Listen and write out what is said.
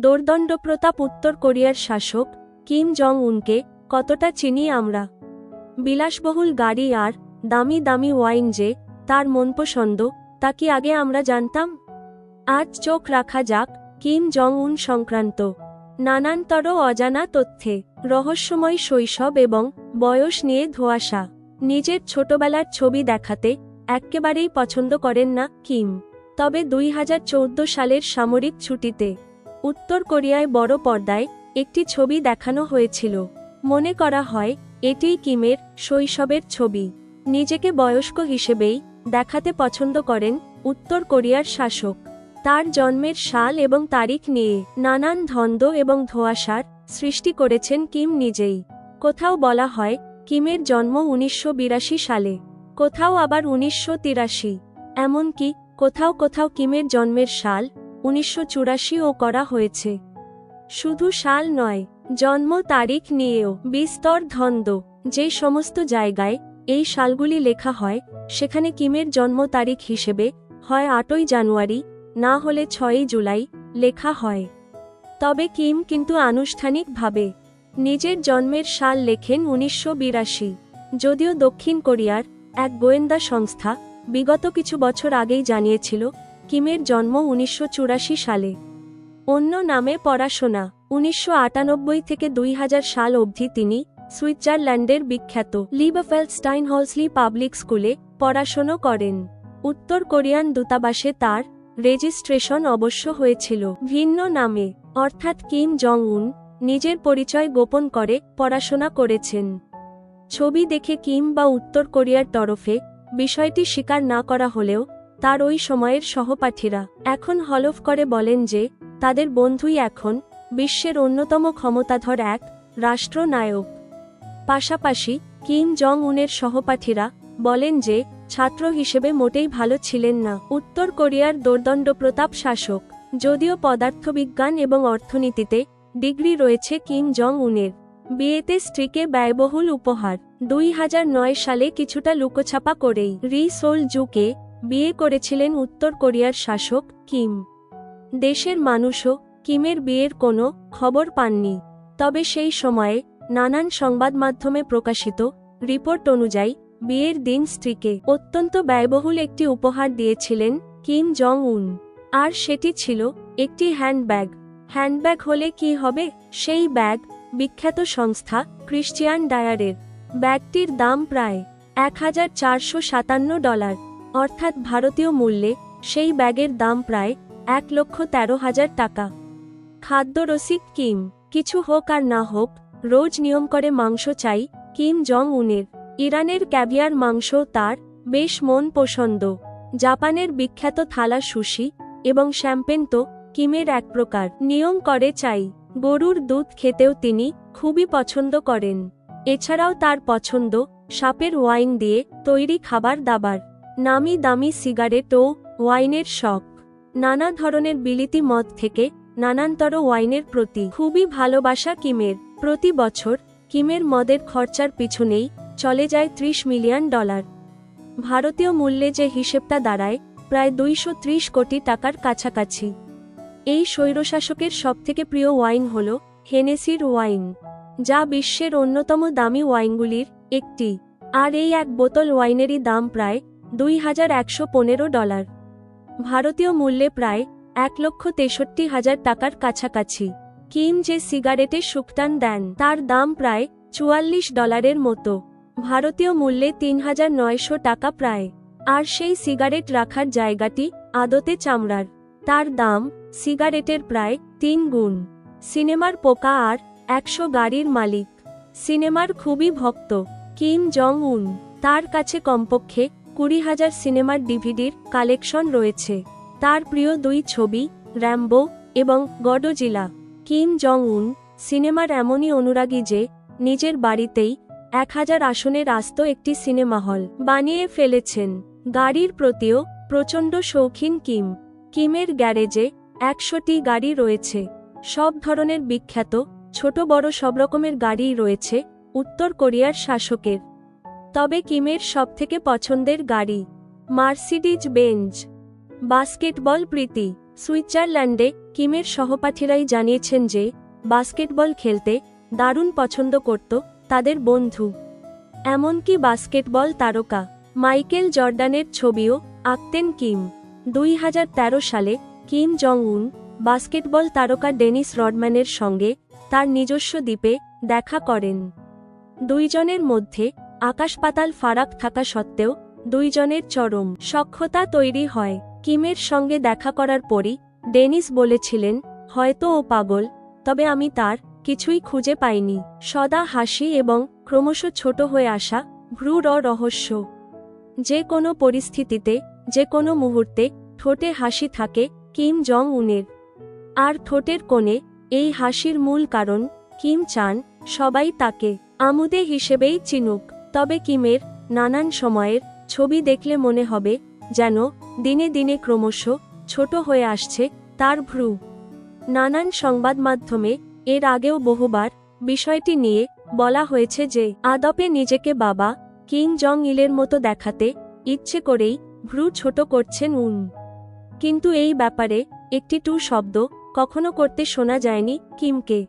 দোর্দণ্ডপ্রতাপ উত্তর কোরিয়ার শাসক কিম জং উনকে কতটা চিনি আমরা? বিলাসবহুল গাড়ি আর দামি দামি ওয়াইন যে তার মনপসন্দ তা কি আগে আমরা জানতাম? আজ চোখ রাখা যাক কিম জং উন সংক্রান্ত। নানান্তর অজানা তথ্যে, রহস্যময় শৈশব এবং বয়স নিয়ে ধোয়াশা। নিজের ছোটবেলার ছবি দেখাতে এক্কেবারেই পছন্দ করেন না কিম। তবে দুই হাজার চৌদ্দ সালের সামরিক ছুটিতে উত্তর কোরিয়ায় বড় পর্দায় একটি ছবি দেখানো হয়েছিল। মনে করা হয়, এটিই কিমের শৈশবের ছবি। নিজেকে বয়স্ক হিসেবেই দেখাতে পছন্দ করেন উত্তর কোরিয়ার শাসক। তার জন্মের সাল এবং তারিখ নিয়ে নানান ধন্দ এবং ধোঁয়াশার সৃষ্টি করেছেন কিম নিজেই। কোথাও বলা হয়, কিমের জন্ম উনিশশো বিরাশি সালে, কোথাও আবার উনিশশো তিরাশি। এমনকি কোথাও কোথাও কিমের জন্মের সাল উনিশশো ও করা হয়েছে। শুধু সাল নয়, জন্ম তারিখ নিয়েও বিস্তর ধন্দ। যে সমস্ত জায়গায় এই সালগুলি লেখা হয়, সেখানে কিমের জন্ম তারিখ হিসেবে হয় আটই জানুয়ারি, না হলে ছয়ই জুলাই লেখা হয়। তবে কিম কিন্তু আনুষ্ঠানিকভাবে নিজের জন্মের সাল লেখেন উনিশশো বিরাশি। যদিও দক্ষিণ কোরিয়ার এক গোয়েন্দা সংস্থা বিগত কিছু বছর আগেই জানিয়েছিল কিমের জন্ম উনিশশো চুরাশি সালে। অন্য নামে পড়াশোনা। উনিশশো আটানব্বই থেকে দুই হাজার সাল অবধি তিনি সুইজারল্যান্ডের বিখ্যাত লিবাফেলস্টাইন হলসলি পাবলিক স্কুলে পড়াশোনা করেন। উত্তর কোরিয়ান দূতাবাসে তার রেজিস্ট্রেশন অবশ্য হয়েছিল। ভিন্ন নামে, অর্থাৎ কিম জং উন নিজের পরিচয় গোপন করে পড়াশোনা করেছেন। ছবি দেখে কিম বা উত্তর কোরিয়ার তরফে বিষয়টি স্বীকার না করা হলেও তার ওই সময়ের সহপাঠীরা এখন হলফ করে বলেন যে, তাদের বন্ধুই এখন বিশ্বের অন্যতম ক্ষমতাধর এক রাষ্ট্রনায়ক। পাশাপাশি কিম জং উনের সহপাঠীরা বলেন যে, ছাত্র হিসেবে মোটেই ভালো ছিলেন না। উত্তর কোরিয়ার দোর্দণ্ড প্রতাপ শাসক, যদিও পদার্থবিজ্ঞান এবং অর্থনীতিতে ডিগ্রি রয়েছে কিম জং উনের বিয়েতে স্ত্রীকে ব্যয়বহুল উপহার। দুই হাজার নয় সালে কিছুটা লুকোছাপা করেই রি সোল জুকে বিয়ে করেছিলেন উত্তর কোরিয়ার শাসক কিম। দেশের মানুষও কিমের বিয়ের কোনো খবর পাননি। তবে সেই সময়ে নানান সংবাদ মাধ্যমে প্রকাশিত রিপোর্ট অনুযায়ী বিয়ের দিন স্ত্রীকে অত্যন্ত ব্যয়বহুল একটি উপহার দিয়েছিলেন কিম জং উন আর সেটি ছিল একটি হ্যান্ডব্যাগ। হ্যান্ডব্যাগ হলে কি হবে? সেই ব্যাগ বিখ্যাত সংস্থা ক্রিশ্চিয়ান ডায়ারের। ব্যাগটির দাম প্রায় এক হাজার চারশো সাতান্ন ডলার। অর্থাৎ ভারতীয় মূল্যে, সেই ব্যাগের দাম প্রায় এক লক্ষ তেরো হাজার টাকা। খাদ্যরসিক কিম, কিছু হোক আর না হোক, রোজ নিয়ম করে মাংস চাই, কিম জং উনের ইরানের ক্যাভিয়ার মাংস তার বেশ মন পছন্দ। জাপানের বিখ্যাত থালা সুশি এবং শ্যাম্পেন তো কিমের এক প্রকার। নিয়ম করে চাই, গরুর দুধ খেতেও তিনি খুবই পছন্দ করেন। এছাড়াও তার পছন্দ সাপের ওয়াইন দিয়ে তৈরি খাবার দাবার। নামি দামি সিগারেট ও ওয়াইনের শখ। নানা ধরনের বিলিতি মদ থেকে নানান্তর ওয়াইনের প্রতি খুবই ভালোবাসা কিমের। প্রতি বছর কিমের মদের খরচার পিছনেই চলে যায় ত্রিশ মিলিয়ন ডলার। ভারতীয় মূল্যে যে হিসেবটা দাঁড়ায়, প্রায় দুইশো ত্রিশ কোটি টাকার কাছাকাছি। এই স্বৈরশাসকের সবথেকে প্রিয় ওয়াইন হল হেনেসির ওয়াইন, যা বিশ্বের অন্যতম দামি ওয়াইনগুলির একটি। আর এই এক বোতল ওয়াইনেরই দাম প্রায় দুই হাজার একশো পনেরো ডলার। ভারতীয় মূল্যে প্রায় এক লক্ষ তেষট্টি হাজার টাকার কাছাকাছি। কিম যে সিগারেটে সুক্তান দেন, তার দাম প্রায় চুয়াল্লিশ ডলারের মতো। ভারতীয় মূল্যে তিন হাজার নয়শো টাকা প্রায়। আর সেই সিগারেট রাখার জায়গাটি আদতে চামড়ার। তার দাম সিগারেটের প্রায় তিন গুণ। সিনেমার পোকা আর একশো গাড়ির মালিক। সিনেমার খুবই ভক্ত, কিম জং উন তার কাছে কমপক্ষে কুড়ি হাজার সিনেমার ডিভিডির কালেকশন রয়েছে। তার প্রিয় দুই ছবি, র্যাম্বো এবং গডোজিলা। কিম জং উন সিনেমার এমনই অনুরাগী যে, নিজের বাড়িতেই এক হাজার আসনের আস্ত একটি সিনেমা হল বানিয়ে ফেলেছেন। গাড়ির প্রতিও প্রচণ্ড শৌখিন কিম। কিমের গ্যারেজে একশোটি গাড়ি রয়েছে। সব ধরনের বিখ্যাত, ছোট বড় সব রকমের গাড়িই রয়েছে উত্তর কোরিয়ার শাসকের। তবে কিমের সবথেকে পছন্দের গাড়ি, মার্সিডিজ বেঞ্জ। বাস্কেটবল প্রীতি, সুইজারল্যান্ডে কিমের সহপাঠীরাই জানিয়েছেন যে, বাস্কেটবল খেলতে দারুণ পছন্দ করত তাদের বন্ধু। এমনকি বাস্কেটবল তারকা, মাইকেল জর্ডানের ছবিও আঁকতেন কিম। দুই হাজার তেরো সালে কিম জং উন বাস্কেটবল তারকা ডেনিস রডম্যানের সঙ্গে তার নিজস্ব দ্বীপে দেখা করেন। দুইজনের মধ্যে আকাশপাতাল ফারাক থাকা সত্ত্বেও দুইজনের চরম সক্ষতা তৈরি হয়। কিমের সঙ্গে দেখা করার পরই ডেনিস বলেছিলেন, হয়তো ও পাগল, তবে আমি তার কিছুই খুঁজে পাইনি। সদা হাসি এবং ক্রমশ ছোট হয়ে আসা ভ্রুর রহস্য। যে কোনো পরিস্থিতিতে, যে কোনো মুহূর্তে ঠোঁটে হাসি থাকে কিম জং উনের আর ঠোঁটের কোণে এই হাসির মূল কারণ কিম চান সবাই তাকে আমুদে হিসেবেই চিনুক। তবে কিমের নানান সময়ের ছবি দেখলে মনে হবে যেন দিনে দিনে ক্রমশ ছোট হয়ে আসছে তার ভ্রু। নানান সংবাদ মাধ্যমে এর আগেও বহুবার বিষয়টি নিয়ে বলা হয়েছে যে, আদপে নিজেকে বাবা কিং জং ইলের মতো দেখাতে ইচ্ছে করেই ভ্রু ছোট করছেন উন। কিন্তু এই ব্যাপারে একটি টু শব্দ কখনো করতে শোনা যায়নি কিমকে।